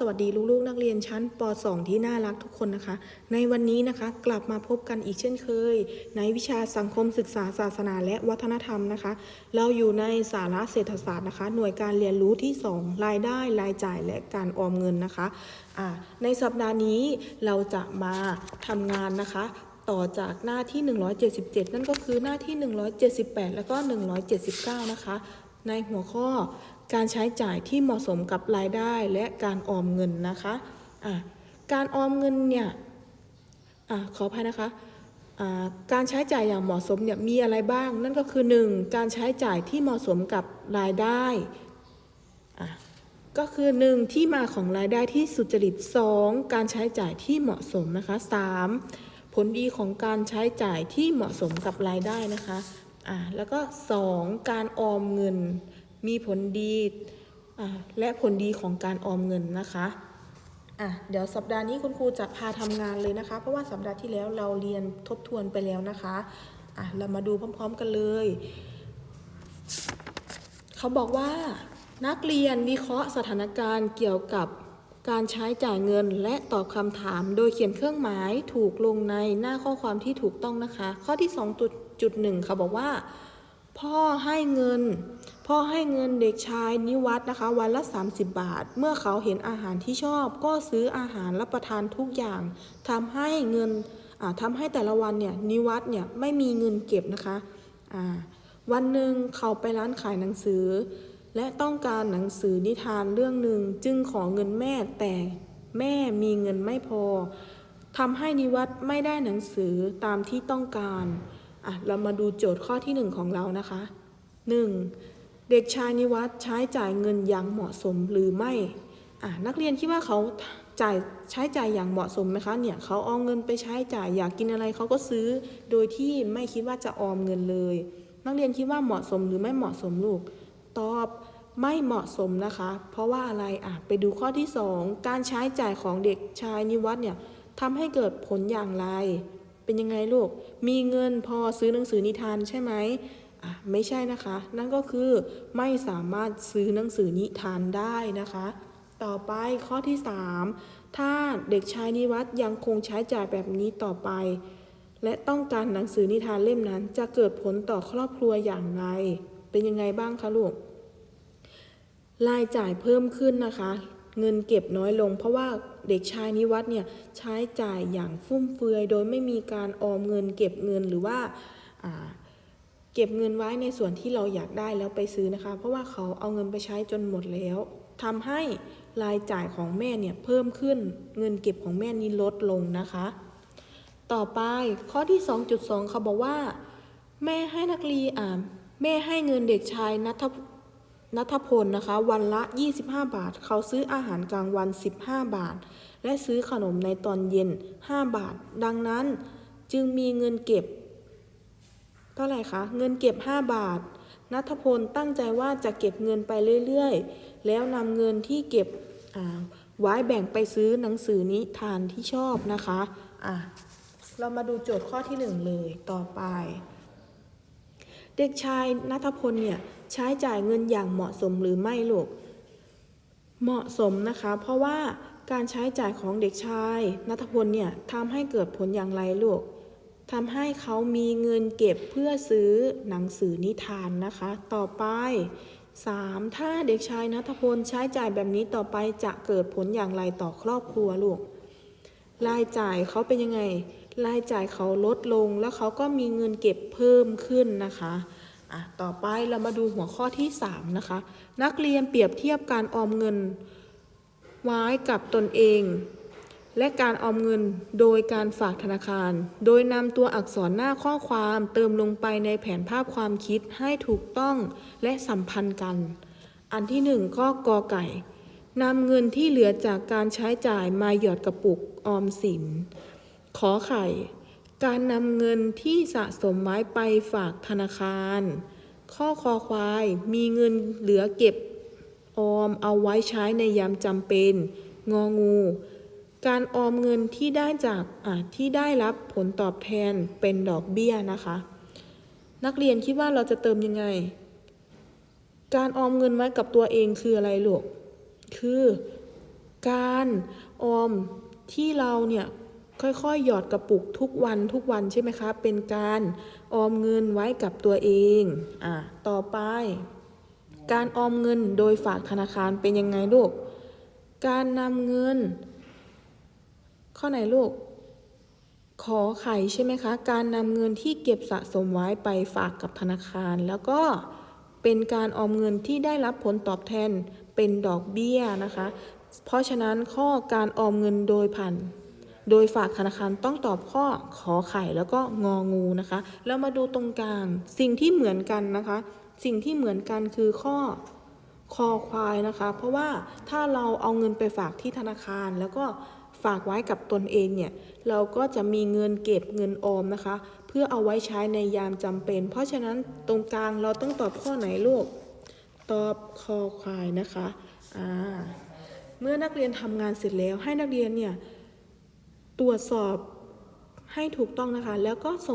สวัสดีลูกๆ นักเรียนชั้นป .2 ที่น่ารักทุกคนนะคะ ในวันนี้นะคะกลับมาพบกันอีกเช่นเคย ในวิชาสังคมศึกษาศาสนาและวัฒนธรรมนะคะ เราอยู่ในสาระเศรษฐศาสตร์นะคะ หน่วยการเรียนรู้ที่ 2 รายได้รายจ่ายและการออมเงินนะคะอ่าในสัปดาห์นี้เราจะมาทำงานนะคะต่อจากหน้าที่ 177 นั่นก็คือหน้าที่ 178 แล้วก็ 179 นะคะ ในหัวข้อ การใช้จ่ายที่เหมาะสมกับรายได้และการออมเงินนะคะะการออมเงินเนี่ยอขออภัยนะคะะการใช้จ่ายอย่างเหมาะสมเนี่ยมีอะไรบ้าง นั่นก็คือ 1. การใช้จ่ายที่เหมาะสมกับรายได้ก็คือ 1. ที่มาของรายได้ที่สุจริต 2. การใช้จ่ายที่เหมาะสมนะคะ 3. ผลดีของการใช้จ่ายที่เหมาะสมกับรายได้นะคะอะแล้วก็ 2. การออมเงิน มีผลดีและผลดีของการออมเงินนะคะอะเดี๋ยวสัปดาห์นี้คุณครูจะพาทำงานเลยนะคะ เพราะว่าสัปดาห์ที่แล้วเราเรียนทบทวนไปแล้วนะคะอะเรามาดูพร้อม ๆกันเลย เขาบอกว่านักเรียนวิเคราะห์สถานการณ์เกี่ยวกับการใช้จ่ายเงินและตอบคำถาม โดยเขียนเครื่องหมายถูกลงในหน้าข้อความที่ถูกต้องนะคะ ข้อที่ 2.1เขาบอกว่า พ่อให้เงิน พ่อให้เงินเด็กชายนิวัฒน์นะคะ วันละ 30 บาท เมื่อเขาเห็นอาหารที่ชอบ ก็ซื้ออาหารรับประทานทุกอย่างทำให้เงินอ่าทำให้แต่ละวันเนี่ยนิวัฒน์เนี่ยไม่มีเงินเก็บนะคะวันหนึ่งเขาไปร้านขายหนังสือ และต้องการหนังสือนิทานเรื่องหนึ่งจึงขอเงินแม่แต่แม่มีเงินไม่พอทำให้นิวัฒน์ไม่ได้หนังสือตามที่ต้องการ อะเรามาดูโจทย์ข้อที่หนึ่งของเรานะคะ 1. เด็กชายนิวัฒน์ใช้จ่ายเงินอย่างเหมาะสมหรือไม่อะนักเรียนคิดว่าเขาจ่ายใช้จ่ายอย่างเหมาะสมไหมคะเนี่ยเขาเอาเงินไปใช้จ่ายอยากกินอะไรเขาก็ซื้อ โดยที่ไม่คิดว่าจะออมเงินเลย นักเรียนคิดว่าเหมาะสมหรือไม่เหมาะสมลูก ตอบไม่เหมาะสมนะคะ เพราะว่าอะไรอะไปดูข้อที่ 2 การใช้จ่ายของเด็กชายนิวัฒน์เนี่ยทำให้เกิดผลอย่างไร เป็นยังไงลูก มีเงินพอซื้อหนังสือนิทานใช่ไหมอะไม่ใช่นะคะ นั่นก็คือไม่สามารถซื้อหนังสือนิทานได้นะคะ ต่อไปข้อที่ 3 ถ้าเด็กชายนิวัฒน์ยังคงใช้จ่ายแบบนี้ต่อไป และต้องการหนังสือนิทานเล่มนั้น จะเกิดผลต่อครอบครัวอย่างไร เป็นยังไงบ้างคะลูกรายจ่ายเพิ่มขึ้นนะคะ เงินเก็บน้อยลง เพราะว่าเด็กชายนิวัฒน์เนี่ยใช้จ่ายอย่างฟุ่มเฟือย โดยไม่มีการออมเงินเก็บเงินหรือว่าเก็บเงินไว้ในส่วนที่เราอยากได้แล้วไปซื้อนะคะ เพราะว่าเขาเอาเงินไปใช้จนหมดแล้วทำให้รายจ่ายของแม่เนี่ยเพิ่มขึ้นเงินเก็บของแม่นี้ลดลงนะคะ ต่อไปข้อที่ 2.2เขาบอกว่า แม่ให้นักเรียนแม่ให้เงินเด็กชายนัท นัทพลนะคะ วันละ 25 บาท เขาซื้ออาหารกลางวัน 15 บาท และซื้อขนมในตอนเย็น 5 บาท ดังนั้นจึงมีเงินเก็บ เท่าไหร่คะ เงินเก็บ 5 บาท นัทพลตั้งใจว่าจะเก็บเงินไปเรื่อยๆ แล้วนำเงินที่เก็บอ่าไว้แบ่งไปซื้อหนังสือนิทานที่ชอบนะคะอะเรามาดูโจทย์ข้อที่ 1 เลยต่อไป เด็กชายนัทพลเนี่ย ใช้จ่ายเงินอย่างเหมาะสมหรือไม่ลูก เหมาะสมนะคะ เพราะว่าการใช้จ่ายของเด็กชายนัทพลเนี่ยทำให้เกิดผลอย่างไรลูกทำให้เขามีเงินเก็บเพื่อซื้อหนังสือนิทานนะคะ ต่อไป 3. ถ้าเด็กชายนัทพลใช้จ่ายแบบนี้ต่อไปจะเกิดผลอย่างไรต่อครอบครัวลูก รายจ่ายเขาเป็นยังไง รายจ่ายเขาลดลงแล้วเขาก็มีเงินเก็บเพิ่มขึ้นนะคะ อะต่อไปเรามาดูหัวข้อที่ 3 นะคะ นักเรียนเปรียบเทียบการออมเงินไว้กับตนเอง และการออมเงินโดยการฝากธนาคาร โดยนำตัวอักษรหน้าข้อความเติมลงไปในแผนภาพความคิดให้ถูกต้องและสัมพันธ์กัน อันที่หนึ่งข้อกอไก่นำเงินที่เหลือจากการใช้จ่ายมาหยอดกระปุกออมสิน ขอไข่ การนำเงินที่สะสมไว้ไปฝากธนาคาร ข้อคอควาย มีเงินเหลือเก็บออมเอาไว้ใช้ในยามจำเป็น งองู การออมเงินที่ได้จากที่ได้รับผลตอบแทนเป็นดอกเบี้ยนะคะ นักเรียนคิดว่าเราจะเติมยังไง การออมเงินไว้กับตัวเองคืออะไรลูก คือ การออมที่เราเนี่ย ค่อยๆ หยอดกระปุกทุกวันทุกวันใช่ไหมคะ เป็นการออมเงินไว้กับตัวเองอะต่อไป การออมเงินโดยฝากธนาคารเป็นยังไงลูก การนำเงิน ข้อไหนลูก ขอไข่ใช่ไหมคะ การนำเงินที่เก็บสะสมไว้ไปฝากกับธนาคาร แล้วก็เป็นการออมเงินที่ได้รับผลตอบแทนเป็นดอกเบี้ยนะคะ เพราะฉะนั้นข้อการออมเงินโดยผ่าน โดยฝากธนาคารต้องตอบข้อขอไข่แล้วก็งองูนะคะ แล้วมาดูตรงกลาง สิ่งที่เหมือนกันนะคะ สิ่งที่เหมือนกันคือข้อคอควายนะคะ เพราะว่าถ้าเราเอาเงินไปฝากที่ธนาคารแล้วก็ฝากไว้กับตนเองเนี่ย เราก็จะมีเงินเก็บเงินออมนะคะ เพื่อเอาไว้ใช้ในยามจำเป็น เพราะฉะนั้นตรงกลางเราต้องตอบข้อไหนลูก ตอบคอควายนะคะ อ่า เมื่อนักเรียนทำงานเสร็จแล้วให้นักเรียนเนี่ย ตรวจสอบให้ถูกต้องนะคะ แล้วก็ส่ง